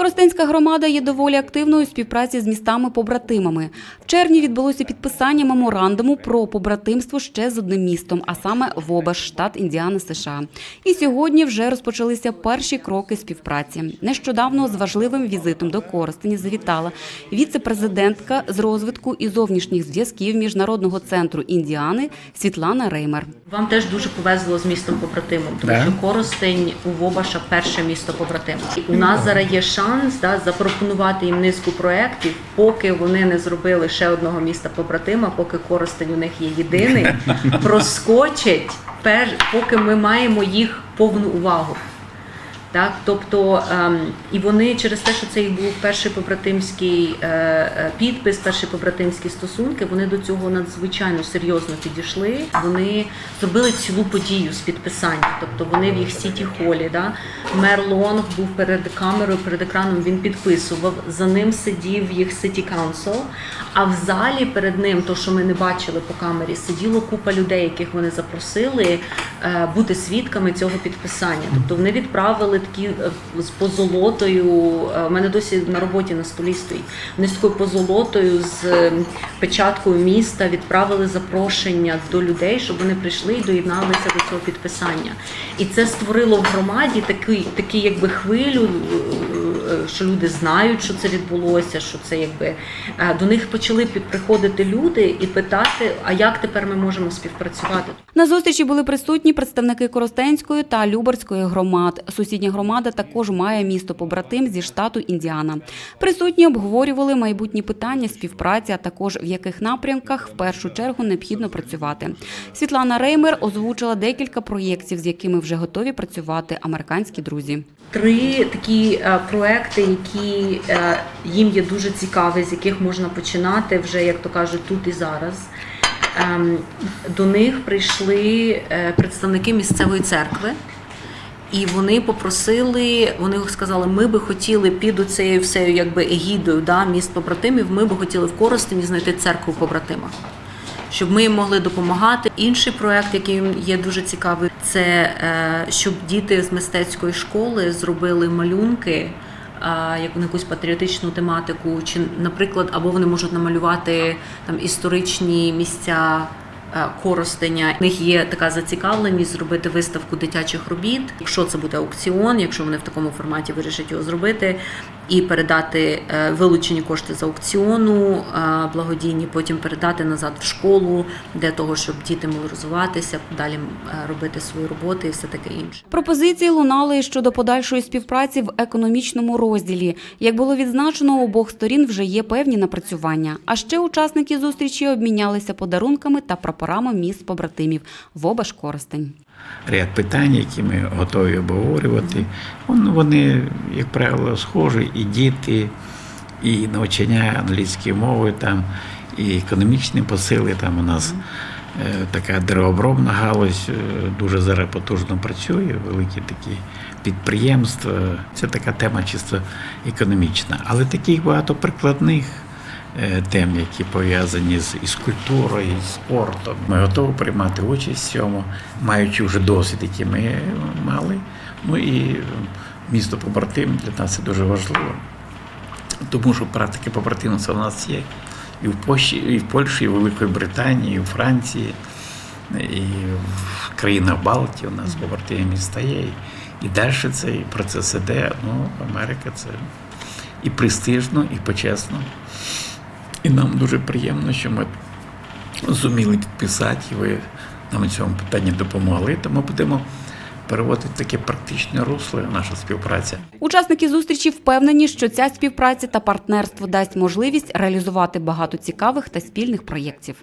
Коростенська громада є доволі активною у співпраці з містами-побратимами. В червні відбулося підписання меморандуму про побратимство ще з одним містом, а саме Вобаш, штат Індіана, США. І сьогодні вже розпочалися перші кроки співпраці. Нещодавно з важливим візитом до Коростені завітала віце-президентка з розвитку і зовнішніх зв'язків Міжнародного центру Індіани Світлана Реймер. Вам теж дуже повезло з містом побратимом, тому що Коростень у Вобаша перше місто побратима. У нас зараз є шанс да, запропонувати їм низку проєктів, поки вони не зробили ще одного міста побратима, поки Коростень у них є єдиний, проскочить, пер, поки ми маємо їх повну увагу. Так, тобто ем, і вони через те, що це їх був перший побратимський е, е, підпис, перші побратимські стосунки, вони до цього надзвичайно серйозно підійшли. Вони зробили цілу подію з підписання. Тобто вони в їх сіті холі. Да? Мер Лонг був перед камерою, перед екраном. Він підписував. За ним сидів їх City Council, А в залі перед ним, то що ми не бачили по камері, сиділо купа людей, яких вони запросили е, бути свідками цього підписання. Тобто вони відправили такі е, з позолотою. е, У мене досі на роботі на столі стоїть. Вони з такою позолотою з е, печаткою міста відправили запрошення до людей, щоб вони прийшли і доєдналися до цього підписання. І це створило в громаді такий, такий якби хвилю. Е, Що люди знають, що це відбулося, що це якби е, до них почали приходити люди і питати, а як тепер ми можемо співпрацювати? На зустрічі були присутні представники Коростенської та Любарської громад. Сусідня громада також має місто побратим зі штату Індіана. Присутні обговорювали майбутні питання співпраці, а також в яких напрямках в першу чергу необхідно працювати. Світлана Реймер озвучила декілька проєктів, з якими вже готові працювати американські друзі. Три такі е, проекти, які е, їм є дуже цікаві, з яких можна починати вже, як то кажуть, тут і зараз. Ем, До них прийшли е, представники місцевої церкви. І вони попросили, вони сказали, ми би хотіли під цією всею якби егідою да, міст побратимів, ми би хотіли в Коростені знайти церкву побратима, щоб ми їм могли допомагати. Інший проект, який є дуже цікавий, це е, щоб діти з мистецької школи зробили малюнки. На якусь патріотичну тематику, чи, наприклад, або вони можуть намалювати там історичні місця е, Коростеня. У них є така зацікавленість зробити виставку дитячих робіт. Якщо це буде аукціон, якщо вони в такому форматі вирішать його зробити, і передати е, вилучені кошти з аукціону е, благодійні, потім передати назад в школу для того, щоб діти могли розвиватися, далі е, робити свої роботи і все таке інше. Пропозиції лунали щодо подальшої співпраці в економічному розділі. Як було відзначено, обох сторін вже є певні напрацювання. А ще учасники зустрічі обмінялися подарунками та прапорами міст побратимів в Обаш Коростень. Ряд питань, які ми готові обговорювати. Вони, як правило, схожі, і діти, і навчання англійської мови, там, і економічні посили. Там у нас е, така деревообробна галузь е, дуже зараз потужно працює, великі такі підприємства. Це така тема чисто економічна. Але таких багато прикладних тем, які пов'язані з із культурою, із спортом. Ми готові приймати участь в цьому, маючи вже досвід, який ми мали. Ну і місто побратим для нас це дуже важливо. Тому що практики побратимства в нас є і в Польщі, і в Польщі, і в Великій Британії, і в Франції, і в країнах Балтії у нас побратимі міста є. І далі цей процес іде. Ну, Америка це і престижно, і почесно. І нам дуже приємно, що ми зуміли підписати, і ви нам у цьому питанні допомогли. Тому будемо переводити таке практичне русло наша співпраця. Учасники зустрічі впевнені, що ця співпраця та партнерство дасть можливість реалізувати багато цікавих та спільних проєктів.